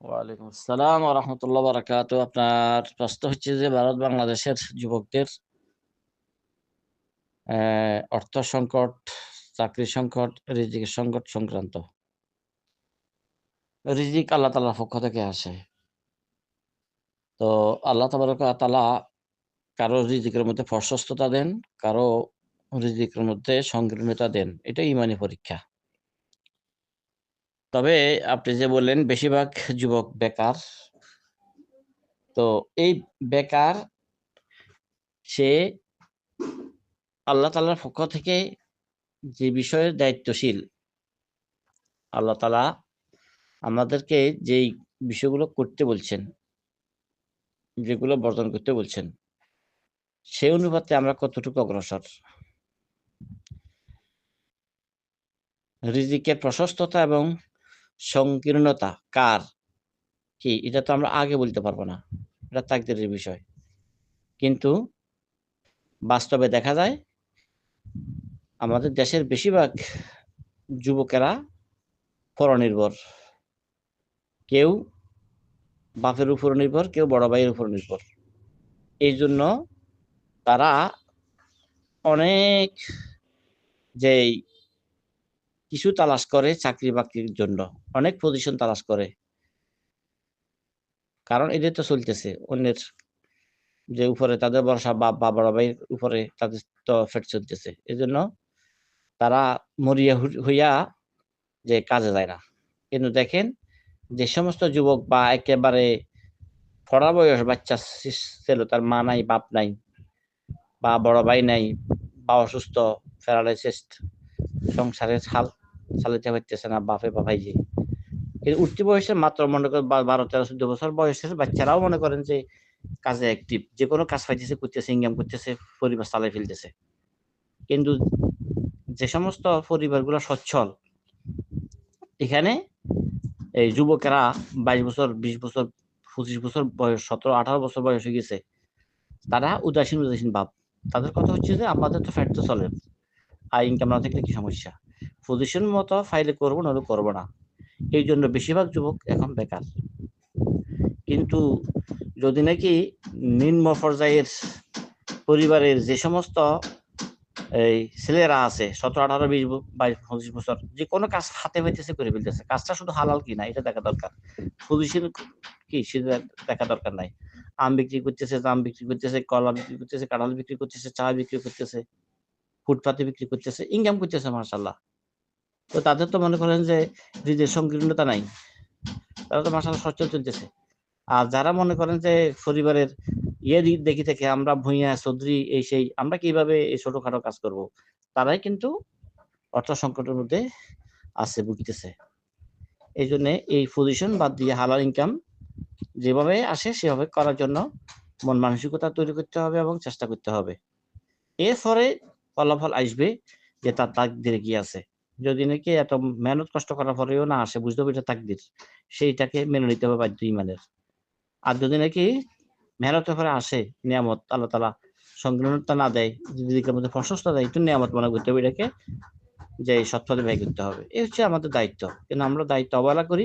ওয়ালাইকুম আসসালাম রহমতুল্লাহ বারাকাতু। আপনার প্রশ্ন হচ্ছে যে, ভারত বাংলাদেশের যুবকদের অর্থ সংকট, চাকরি সংকট, রিজিক সংকট সংক্রান্ত। রিজিক আল্লাহ তালার পক্ষ থেকে আসে। তো আল্লাহ তাবারক তালা কারও রিজিকের মধ্যে প্রশস্ততা দেন, কারও রিজিকের মধ্যে সংকীর্ণতা দেন। এটা ইমানি পরীক্ষা। তবে আপনি যে বললেন, বেশিরভাগ যুবক বেকার। তো এই বেকার, সে আল্লাহ তালার পক্ষ থেকে যে বিষয়ের দায়িত্বশীল, আল্লাহ তালা আমাদেরকে যেই বিষয়গুলো করতে বলছেন, যেগুলো বর্জন করতে বলছেন সেই অনুপাতে আমরা কতটুকু অগ্রসর? রিজিকের প্রশস্ততা এবং সংকীর্ণতা, কার? কি? এটা তো আমরা আগে বলতে পারব না। এটা তাকদিরের বিষয়। কিন্তু বাস্তবে দেখা যায়, আমাদের দেশের বেশিরভাগ যুবকেরা পরনির্ভর। কেউ বাপের উপর নির্ভর, কেউ বড় ভাইয়ের উপর নির্ভর। এই জন্য তারা অনেক যেই কিছু তালাশ করে চাকরি বাকরির জন্য। অনেক পজিশন তালাশ করে। কারণ এদের তো চলতেছে। অন্যের যে উপরে তাদের ভরসা বা বা বড় ভাইয়ের উপরে তাদের তো ফেট চলতেছে। এই জন্য তারা মরিয়া হইয়া যে কাজে যায় না। কিন্তু দেখেন, যে সমস্ত যুবক বা একেবারে পড়া বয়স বাচ্চা ছিল, তার মা নাই, বাপ নাই, বা বড় ভাই নাই, বা অসুস্থ প্যারালাইসিস সংসারের ছাল চালাতে পারতেছে না, বাপে বা ভাইজি কিন্তু উঠতি বয়সে মাত্র মনে করেন বারো, তেরো, চোদ্দ বছর বয়সের বাচ্চারাও মনে করেন যে কাজে অ্যাক্টিভ যে কোনো কাজ পাইতেছে, করতেছে ইনকাম করতেছে, পরিবার চালাই ফেলতেছে। কিন্তু যে সমস্ত পরিবারগুলো সচ্ছল, এখানে এই যুবকেরা বাইশ বছর, বিশ বছর, পঁচিশ বছর বয়স, সতেরো, আঠারো বছর বয়স হয়ে গেছে, তারা উদাসীন উদাসীন ভাব। তাদের কথা হচ্ছে যে, আমাদের তো ফ্যাট তো চলে, আর ইনকাম না থাকলে কি সমস্যা? পজিশন মতো ফাইলে করব, নাহলে করব না। এই জন্য বেশিরভাগ যুবক এখন বেকার। কিন্তু যদি নাকি নিম্ন পর্যায়ের পরিবারের যে সমস্ত, এই ছেলেরা আছে, সতেরো, আঠারো, বিশ বাইশ, পঁচিশ বছর, যে কোনো কাজ হাতে পাইতেছে করে ফেলতেছে। কাজটা শুধু হালাল কি না, এটা দেখা দরকার। পজিশন কি, সেটা দেখা দরকার নাই। আম বিক্রি করতেছে, জাম বিক্রি করতেছে, কলা বিক্রি করতেছে, কাঁঠাল বিক্রি করতেছে, চা বিক্রি করতেছে, ফুটপাতে বিক্রি করতেছে ইনকাম করতেছে মার্শাল্লাহ তো তাদের তো মনে করেন যে নিজের সংকীর্ণতা নাই, তারা তো মার্শাল্লাহ সচ্ছল চলতেছে। আর যারা মনে করেন যে পরিবারের ইয়ে দিক দেখি থেকে আমরা ভুইয়া, চৌধুরী, এই সেই, আমরা কীভাবে এই ছোটখাটো কাজ করব, তারাই কিন্তু অর্থ সংকটের মধ্যে আছে, ভুগিতেছে। এই জন্য এই পজিশন বাদ দিয়ে হালাল ইনকাম যেভাবে আসে সেভাবে করার জন্য মন মানসিকতা তৈরি করতে হবে এবং চেষ্টা করতে হবে। এরপরে ফলাফল আসবে যে তার তাকদিরে কি আছে। যদি নাকি এত মেহনত কষ্ট করার পরেও না আসে, বুঝতে হবে এটা তাকদির। সেইটাকে মেনে নিতে হবে বাধ্য ইমানের। আর যদি নাকি মেহনতের পরে আসে নিয়ামত, আল্লাহ তালা সংকীর্ণতা না দেয় দিদিকে মধ্যে প্রশস্ত দেয়, একটু নিয়ামত মনে করতে হবে এটাকে, যে সৎপথে ব্যয় করতে হবে। এই হচ্ছে আমাদের দায়িত্ব। কিন্তু আমরা দায়িত্ব অবহেলা করি,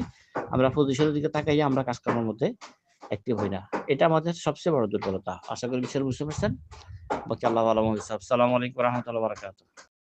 আমরা পজিশনের দিকে তাকাই আমরা কাজকর্মের মধ্যে অ্যাক্টিভ হই না। এটা আমাদের সবচেয়ে বড় দুর্বলতা। আশা করি বিষয় বুঝতে পারছেন। বাকি আল্লাহ আলম। সালাম আলাইকুম রহমতুল্লাহ বারাকাতুহ।